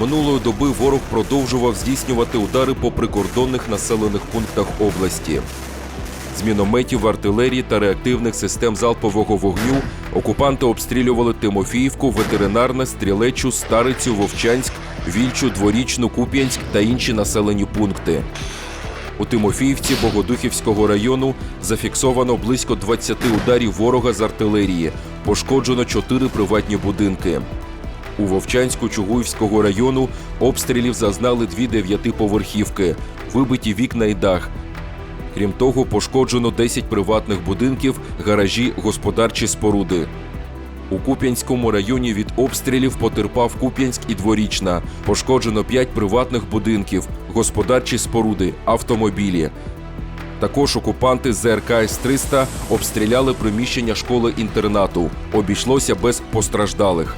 Минулої доби ворог продовжував здійснювати удари по прикордонних населених пунктах області. З мінометів, артилерії та реактивних систем залпового вогню окупанти обстрілювали Тимофіївку, ветеринарне, стрілечу, старицю, Вовчанськ, Вільчу, Дворічну, Куп'янськ та інші населені пункти. У Тимофіївці Богодухівського району зафіксовано близько 20 ударів ворога з артилерії. Пошкоджено 4 приватні будинки. У Вовчанську Чугуївського району обстрілів зазнали дві дев'ятиповерхівки, вибиті вікна і дах. Крім того, пошкоджено 10 приватних будинків, гаражі, господарчі споруди. У Куп'янському районі від обстрілів потерпав Куп'янськ і Дворічна. Пошкоджено 5 приватних будинків, господарчі споруди, автомобілі. Також окупанти ЗРК С-300 обстріляли приміщення школи-інтернату. Обійшлося без постраждалих.